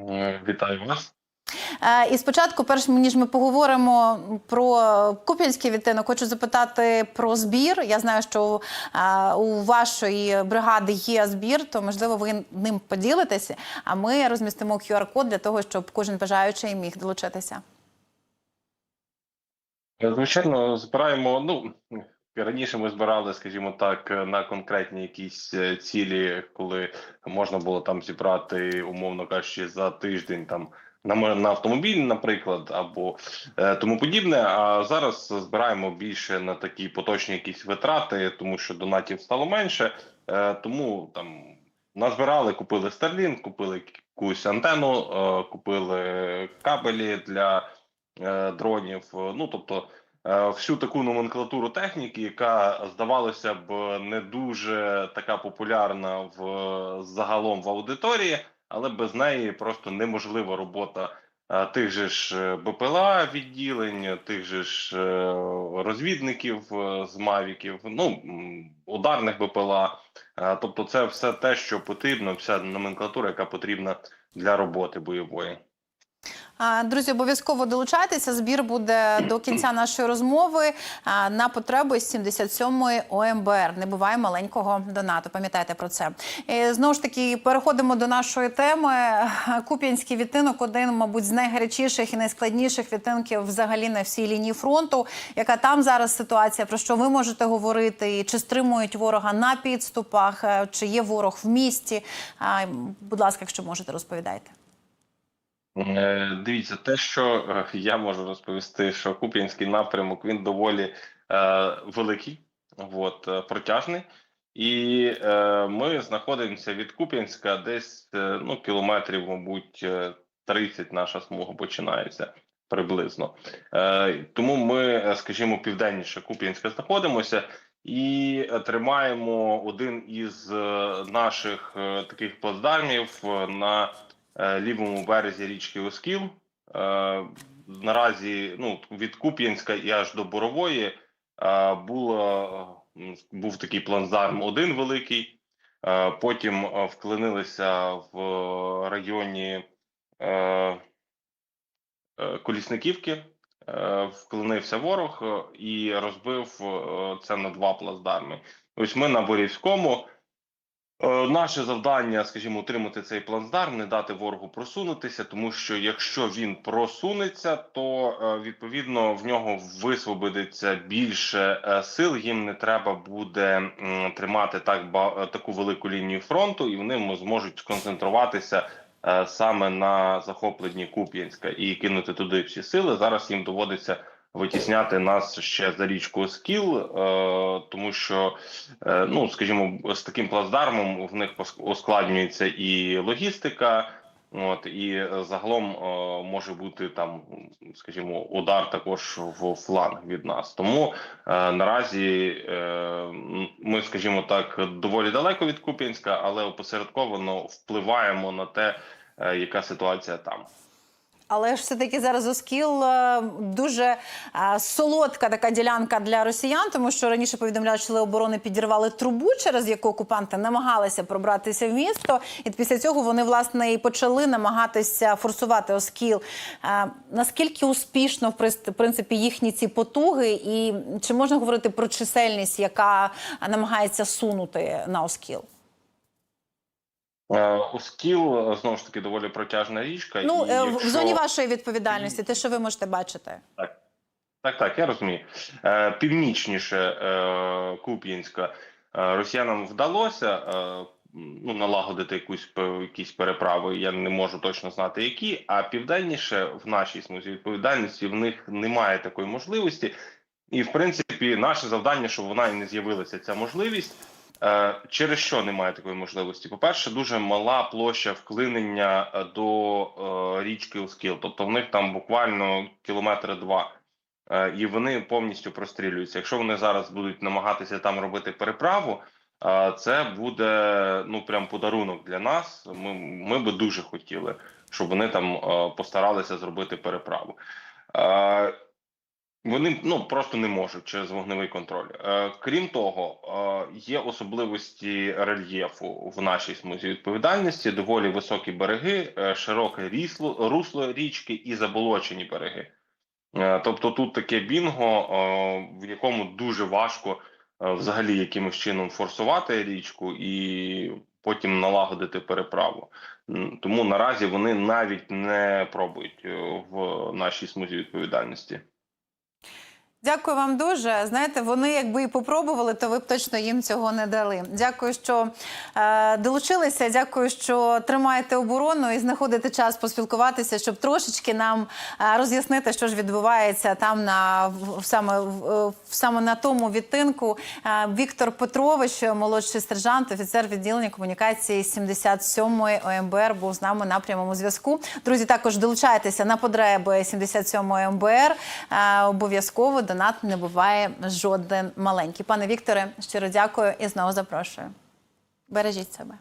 Е, Вітаю вас. Е, І спочатку, перш ніж ми поговоримо про Куп'янський відтинок, хочу запитати про збір. Я знаю, що е, у вашої бригади є збір, то можливо ви ним поділитеся. А ми розмістимо QR-код для того, щоб кожен бажаючий міг долучитися. Звичайно, збираємо. Ну раніше ми збирали, скажімо так, на конкретні якісь е, цілі, коли можна було там зібрати, умовно кажучи, за тиждень там на на автомобіль, наприклад, або е, тому подібне. А зараз збираємо більше на такі поточні якісь витрати, тому що донатів стало менше. Е, тому там назбирали, купили Starlink, купили якусь антенну, е, купили кабелі для е, дронів. Ну тобто всю таку номенклатуру техніки, яка здавалося б не дуже така популярна в загалом в аудиторії, але без неї просто неможлива робота. е, Тих же ж е, БПЛА відділень, тих же ж е, розвідників е, з мавіків, ну ударних БПЛА. Е, Тобто, це все те, що потрібно, вся номенклатура, яка потрібна для роботи бойової. Друзі, обов'язково долучайтеся. Збір буде до кінця нашої розмови на потреби 77-ї ОМБР. Не буває маленького донату. Пам'ятайте про це. І, знову ж таки, переходимо до нашої теми. Куп'янський відтинок один, мабуть, з найгарячіших і найскладніших відтинків взагалі на всій лінії фронту. Яка там зараз ситуація? Про що ви можете говорити? Чи стримують ворога на підступах? Чи є ворог в місті? Будь ласка, якщо можете, розповідайте. Е, Дивіться, те, що е, я можу розповісти, що Куп'янський напрямок він доволі е, великий, от, е, протяжний, і е, ми знаходимося від Куп'янська десь ну, кілометрів, мабуть, е, 30 наша смуга починається приблизно. Е, тому ми, скажімо, південніше Куп'янська знаходимося. І тримаємо один із наших таких плацдармів на лівому березі річки Оскіл. Е, Наразі ну, від Куп'янська і аж до Борової е, було, був такий плацдарм один великий. Е, Потім е, вклинилися в районі е, е, Колісниківки. Е, Вклинився ворог е, і розбив е, це на два плацдарми. Ось ми на Борівському. Е, Наше завдання, скажімо, утримати цей плацдарм, не дати ворогу просунутися, тому що якщо він просунеться, то е, відповідно в нього висвободиться більше е, сил. Їм не треба буде тримати так таку велику лінію фронту, і вони зможуть сконцентруватися саме на захопленні Куп'янська і кинути туди всі сили. Зараз їм доводиться витісняти нас ще за річку Оскіл, е, тому що Е, ну скажімо, з таким плацдармом в них ускладнюється і логістика. От і загалом е, може бути там, скажімо, удар також в фланг від нас. Тому е, наразі е, ми, скажімо так, доволі далеко від Куп'янська, але опосередковано впливаємо на те, е, яка ситуація там. Але ж все-таки зараз Оскіл е, дуже е, солодка така ділянка для росіян, тому що раніше повідомляли, що оборони підірвали трубу, через яку окупанти намагалися пробратися в місто. І після цього вони власне і почали намагатися форсувати Оскіл. Е, Наскільки успішно в принципі їхні ці потуги, і чи можна говорити про чисельність, яка намагається сунути на Оскіл? Е, Оскіл е, знову ж таки доволі протяжна річка. Ну і е, в- в зоні вашої відповідальності, те, що ви можете бачити. Так, так, я розумію. Північніше Куп'янська росіянам вдалося ну, налагодити якусь якісь переправи. Я не можу точно знати, які. А південніше в нашій смузі відповідальності в них немає такої можливості. І в принципі, наше завдання, щоб вона і не з'явилася ця можливість. Е, Через що немає такої можливості? По-перше, дуже мала площа вклинення е, до е, річки Оскіл. Тобто в них там буквально кілометри два. І вони повністю прострілюються. Якщо вони зараз будуть намагатися там робити переправу, це буде ну прям подарунок для нас. Ми, ми би дуже хотіли, щоб вони там постаралися зробити переправу. Вони ну просто не можуть через вогневий контроль. Е, крім того, е, є особливості рельєфу в нашій смузі відповідальності. Доволі високі береги, е, широке рісло, русло річки і заболочені береги. Е, тобто тут таке бінго, е, в якому дуже важко е, взагалі якимось чином форсувати річку і потім налагодити переправу. Тому наразі вони навіть не пробують е, в нашій смузі відповідальності. Дякую вам дуже. Знаєте, вони якби і попробували, то ви б точно їм цього не дали. Дякую, що е, долучилися. Дякую, що тримаєте оборону і знаходите час поспілкуватися, щоб трошечки нам е, роз'яснити, що ж відбувається там на в, саме в, саме на тому відтинку. Е, Віктор Петрович, молодший сержант, офіцер відділення комунікації 77-ї ОМБР, був з нами на прямому зв'язку. Друзі, також долучайтеся на потреби 77-ї ОМБР. Е, Обов'язково донат не буває жоден маленький. Пане Вікторе, щиро дякую і знову запрошую. Бережіть себе.